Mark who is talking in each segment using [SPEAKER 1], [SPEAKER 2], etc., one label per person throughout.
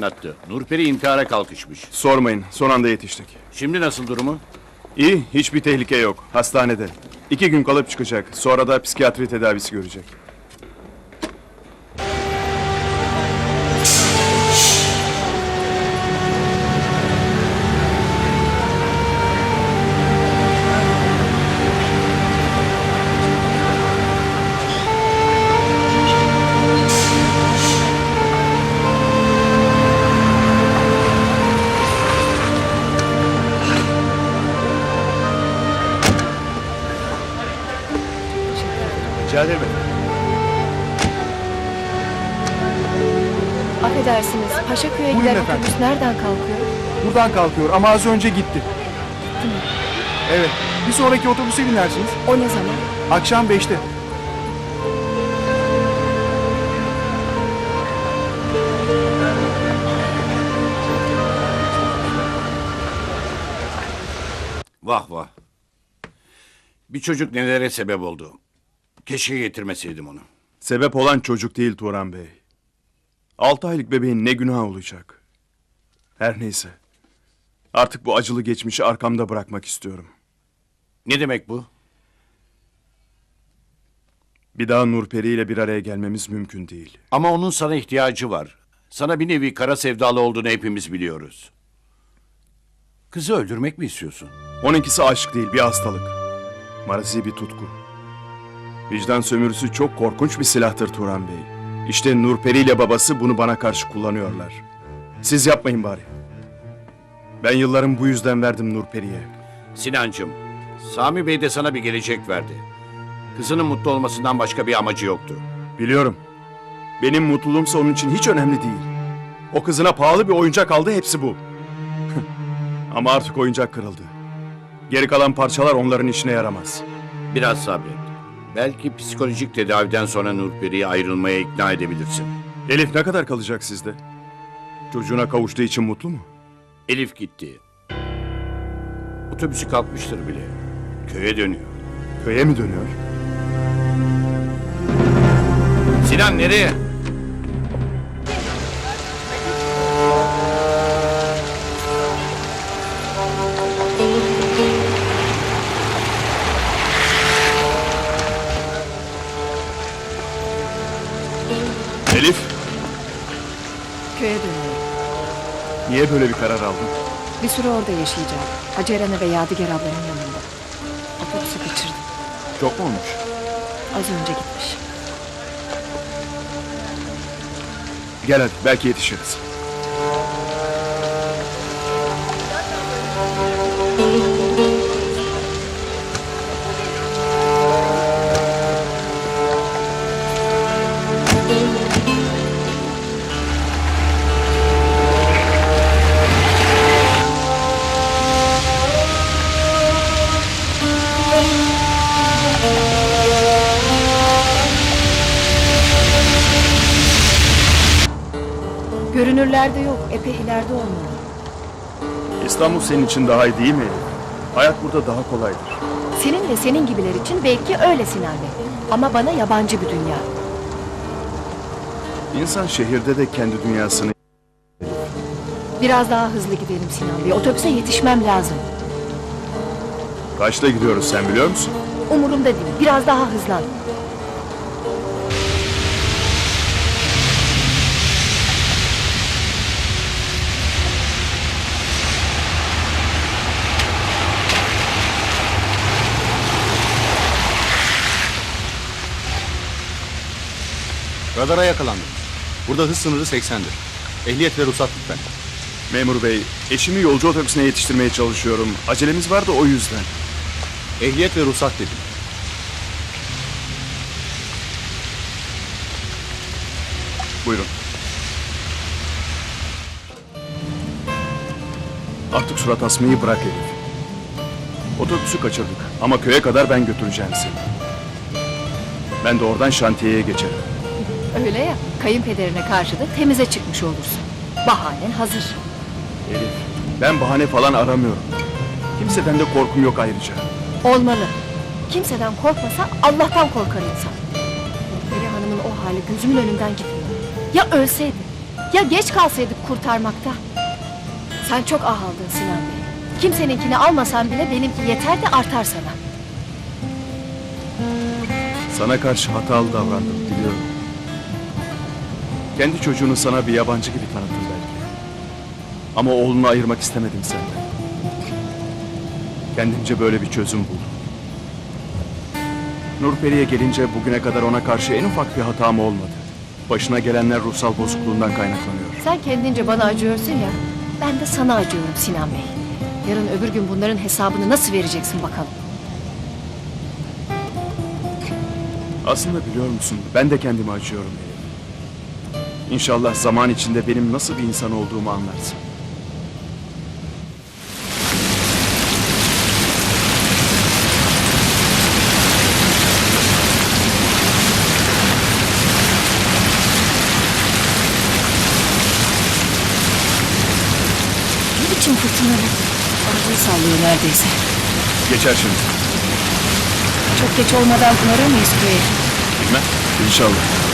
[SPEAKER 1] anlattı. Nurperi intihara kalkışmış.
[SPEAKER 2] Sormayın, son anda yetiştik.
[SPEAKER 1] Şimdi nasıl durumu?
[SPEAKER 2] İyi, hiçbir tehlike yok. Hastanede. İki gün kalıp çıkacak. Sonra da psikiyatri tedavisi görecek.
[SPEAKER 3] Paşaköy'e
[SPEAKER 4] Buyurun
[SPEAKER 3] giden
[SPEAKER 4] efendim.
[SPEAKER 3] otobüs nereden kalkıyor?
[SPEAKER 4] Buradan kalkıyor ama az önce gitti. Evet. Bir sonraki otobüse binersiniz.
[SPEAKER 3] O ne zaman?
[SPEAKER 4] Akşam 5'te.
[SPEAKER 1] Vah vah. Bir çocuk nelere sebep oldu. Keşke getirmeseydim onu.
[SPEAKER 2] Sebep olan çocuk değil Turan Bey. Altı aylık bebeğin ne günahı olacak? Her neyse. Artık bu acılı geçmişi arkamda bırakmak istiyorum.
[SPEAKER 1] Ne demek bu?
[SPEAKER 2] Bir daha Nurperi ile bir araya gelmemiz mümkün değil.
[SPEAKER 1] Ama onun sana ihtiyacı var. Sana bir nevi kara sevdalı olduğunu hepimiz biliyoruz. Kızı öldürmek mi istiyorsun?
[SPEAKER 2] Onunkisi aşk değil, bir hastalık. Marazi bir tutku. Vicdan sömürüsü çok korkunç bir silahtır Turan Bey. İşte Nurperi ile babası bunu bana karşı kullanıyorlar. Siz yapmayın bari. Ben yıllarım bu yüzden verdim Nurperi'ye.
[SPEAKER 1] Sinancım, Sami Bey de sana bir gelecek verdi. Kızının mutlu olmasından başka bir amacı yoktu.
[SPEAKER 2] Biliyorum. Benim mutluluğumsa onun için hiç önemli değil. O kızına pahalı bir oyuncak aldı, hepsi bu. Ama artık oyuncak kırıldı. Geri kalan parçalar onların işine yaramaz.
[SPEAKER 1] Biraz sabret. Belki psikolojik tedaviden sonra Nurperi'yi ayrılmaya ikna edebilirsin.
[SPEAKER 2] Elif ne kadar kalacak sizde? Çocuğuna kavuştuğu için mutlu mu?
[SPEAKER 1] Elif gitti. Otobüsü kalkmıştır bile. Köye dönüyor.
[SPEAKER 2] Köye mi dönüyor?
[SPEAKER 1] Sinan nereye?
[SPEAKER 2] Niye böyle bir karar aldın?
[SPEAKER 3] Bir süre orada yaşayacağım. Hacer Ana ve Yadigar ablanın yanında. Otobüsü kaçırdım.
[SPEAKER 2] Çok mu olmuş?
[SPEAKER 3] Az önce gitmiş.
[SPEAKER 2] Gel hadi, belki yetişiriz.
[SPEAKER 3] Görünürlerde yok, epey ileride olmalı.
[SPEAKER 2] İstanbul senin için daha iyi değil mi? Hayat burada daha kolaydır.
[SPEAKER 3] Senin ve senin gibiler için belki öyle Sinan Bey. Ama bana yabancı bir dünya.
[SPEAKER 2] İnsan şehirde de kendi dünyasını...
[SPEAKER 3] Biraz daha hızlı gidelim Sinan Bey. Otobüse yetişmem lazım.
[SPEAKER 2] Kaçta gidiyoruz sen biliyor musun?
[SPEAKER 3] Umurumda değil. Biraz daha hızlan.
[SPEAKER 5] Radara yakalandım. Burada hız sınırı 80'dir. Ehliyet ve ruhsat lütfen.
[SPEAKER 2] Memur bey, eşimi yolcu otobüsüne yetiştirmeye çalışıyorum. Acelemiz var da o yüzden.
[SPEAKER 5] Ehliyet ve ruhsat dedim.
[SPEAKER 2] Buyurun. Artık surat asmayı bırak Elif. Otobüsü kaçırdık ama köye kadar ben götüreceğim seni. Ben de oradan şantiyeye geçerim.
[SPEAKER 3] Öyle ya. Kayınpederine karşı da temize çıkmış olursun. Bahanen hazır.
[SPEAKER 2] Elif, ben bahane falan aramıyorum. Kimseden de korkum yok ayrıca.
[SPEAKER 3] Olmalı. Kimseden korkmasa Allah'tan korkar insan. Peri Hanım'ın o hali gözümün önünden gitmiyor. Ya ölseydi? Ya geç kalsaydık kurtarmakta. Sen çok ah aldın Sinan Bey. Kimseninkini almasan bile benimki yeter de artar sana.
[SPEAKER 2] Sana karşı hatalı davrandım biliyorum. Kendi çocuğunu sana bir yabancı gibi tanıttım belki. Ama oğlunu ayırmak istemedim senden. Kendimce böyle bir çözüm buldum. Nurperi'ye gelince bugüne kadar ona karşı en ufak bir hatam olmadı. Başına gelenler ruhsal bozukluğundan kaynaklanıyor.
[SPEAKER 3] Sen kendince bana acıyorsun ya. Ben de sana acıyorum Sinan Bey. Yarın öbür gün bunların hesabını nasıl vereceksin bakalım.
[SPEAKER 2] Aslında biliyor musun ben de kendime acıyorum Elif. İnşallah zaman içinde benim nasıl bir insan olduğumu anlarsın.
[SPEAKER 3] Ne biçim fırtına bu? Arabayı sallıyor neredeyse.
[SPEAKER 2] Geçer şimdi.
[SPEAKER 3] Çok geç olmadan varır mıyız köye?
[SPEAKER 2] Bilmem. İnşallah.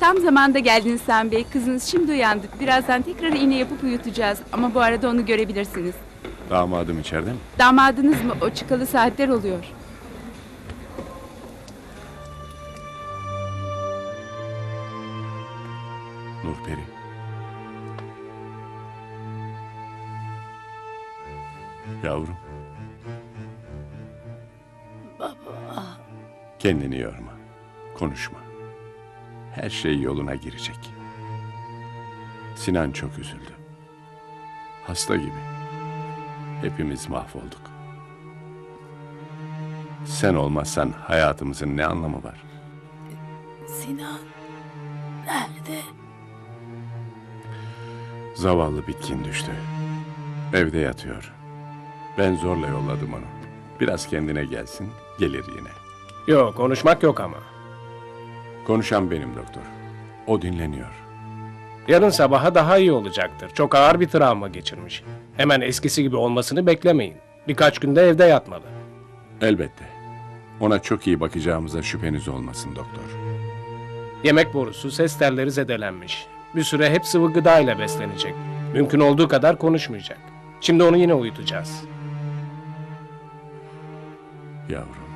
[SPEAKER 6] Tam zamanda geldiniz Sen Bey. Kızınız şimdi uyandı. Birazdan tekrar iğne yapıp uyutacağız. Ama bu arada onu görebilirsiniz.
[SPEAKER 1] Damadım içeride mi?
[SPEAKER 6] Damadınız mı? O çıkalı saatler oluyor.
[SPEAKER 1] Yavrum. Baba. Kendini yorma. Konuşma. Her şey yoluna girecek. Sinan çok üzüldü. Hasta gibi. Hepimiz mahvolduk. Sen olmazsan hayatımızın ne anlamı var?
[SPEAKER 7] Sinan nerede?
[SPEAKER 1] Zavallı bitkin düştü. Evde yatıyor. Ben zorla yolladım onu. Biraz kendine gelsin, gelir yine.
[SPEAKER 8] Yok konuşmak yok ama.
[SPEAKER 1] Konuşan benim doktor. O dinleniyor.
[SPEAKER 8] Yarın sabaha daha iyi olacaktır. Çok ağır bir travma geçirmiş. Hemen eskisi gibi olmasını beklemeyin. Birkaç günde evde yatmalı.
[SPEAKER 1] Elbette. Ona çok iyi bakacağımıza şüpheniz olmasın doktor.
[SPEAKER 8] Yemek borusu, ses telleri zedelenmiş. Bir süre hep sıvı gıda ile beslenecek. Mümkün olduğu kadar konuşmayacak. Şimdi onu yine uyutacağız.
[SPEAKER 1] Yavrum.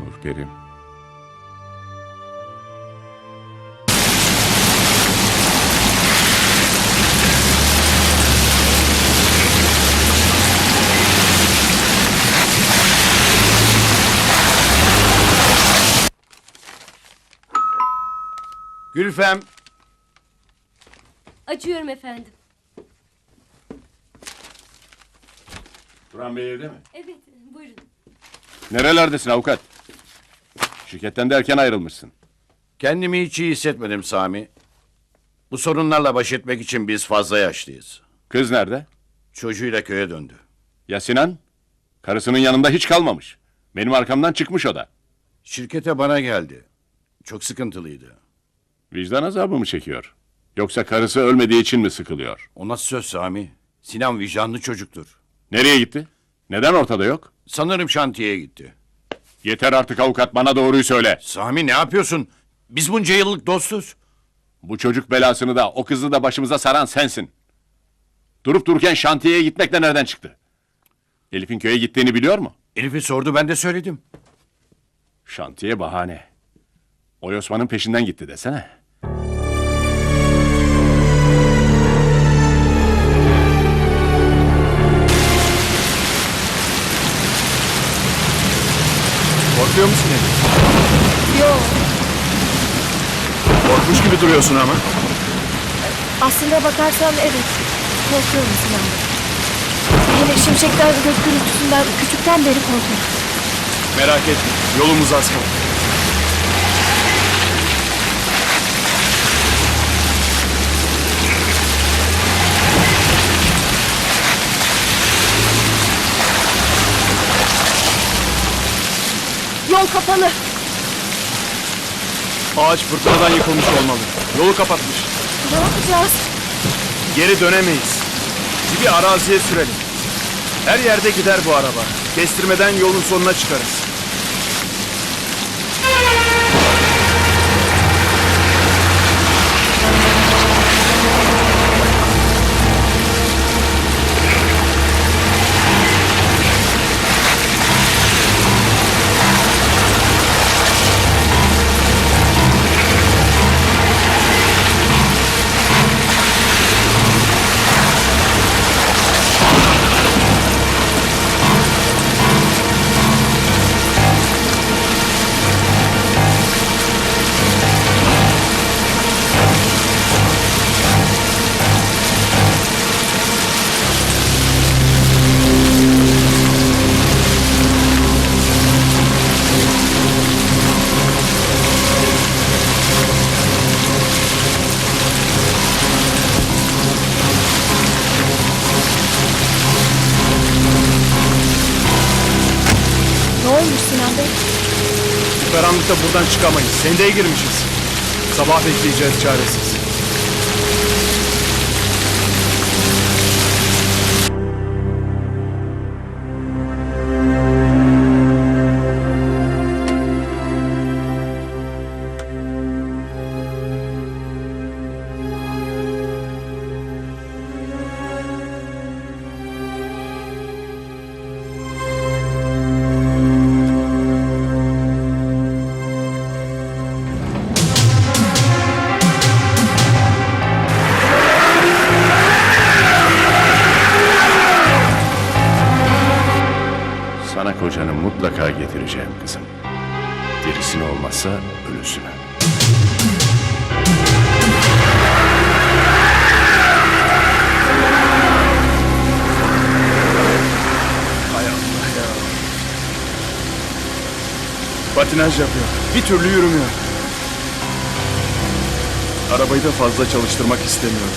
[SPEAKER 1] Nurperim. Gülfem.
[SPEAKER 7] Açıyorum efendim.
[SPEAKER 1] Turan Bey evde mi?
[SPEAKER 7] Evet buyurun.
[SPEAKER 1] Nerelerdesin avukat? Şirketten de erken ayrılmışsın. Kendimi hiç iyi hissetmedim Sami. Bu sorunlarla baş etmek için biz fazla yaşlıyız.
[SPEAKER 5] Kız nerede?
[SPEAKER 1] Çocuğuyla köye döndü.
[SPEAKER 5] Ya Sinan? Karısının yanında hiç kalmamış. Benim arkamdan çıkmış o da.
[SPEAKER 1] Şirkete bana geldi. Çok sıkıntılıydı.
[SPEAKER 5] Vicdan azabı mı çekiyor? Yoksa karısı ölmediği için mi sıkılıyor?
[SPEAKER 1] O nasıl söz Sami? Sinan vicdanlı çocuktur.
[SPEAKER 5] Nereye gitti? Neden ortada yok?
[SPEAKER 1] Sanırım şantiyeye gitti.
[SPEAKER 5] Yeter artık avukat bana doğruyu söyle.
[SPEAKER 1] Sami ne yapıyorsun? Biz bunca yıllık dostuz.
[SPEAKER 5] Bu çocuk belasını da o kızı da başımıza saran sensin. Durup dururken şantiyeye gitmek de nereden çıktı? Elif'in köye gittiğini biliyor mu?
[SPEAKER 1] Elif'i sordu ben de söyledim.
[SPEAKER 5] Şantiye bahane. O Osman'ın peşinden gitti desene.
[SPEAKER 2] Korkuyor musun Elif?
[SPEAKER 3] Yok.
[SPEAKER 2] Korkmuş gibi duruyorsun ama.
[SPEAKER 3] Aslında bakarsan evet. Korkuyorum Sinan. Hele şimşekten gök gürültüsünden küçükten beri korkuyorum.
[SPEAKER 2] Merak etme. Yolumuz az kaldı.
[SPEAKER 3] Yol kapalı.
[SPEAKER 2] Ağaç fırtınadan yıkılmış olmalı. Yolu kapatmış.
[SPEAKER 3] Ne yapacağız?
[SPEAKER 2] Geri dönemeyiz. Cibi araziye sürelim. Her yerde gider bu araba. Kestirmeden yolun sonuna çıkarız. Karanlıkta buradan çıkamayız. Sendeye girmişiz. Sabah bekleyeceğiz çaresiz.
[SPEAKER 5] Getireceğim kızım. Dirisini olmazsa ölüsünü.
[SPEAKER 2] Hay Allah ya. Patinaj yapıyor. Bir türlü yürümüyor. Arabayı da fazla çalıştırmak istemiyorum.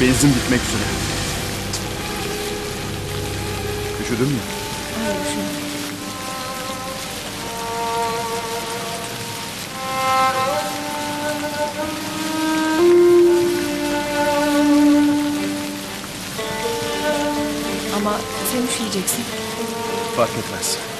[SPEAKER 2] Benzin bitmek üzere. Üşüdün mü?
[SPEAKER 3] Ama sen üşüyeceksin.
[SPEAKER 2] Fark etmez.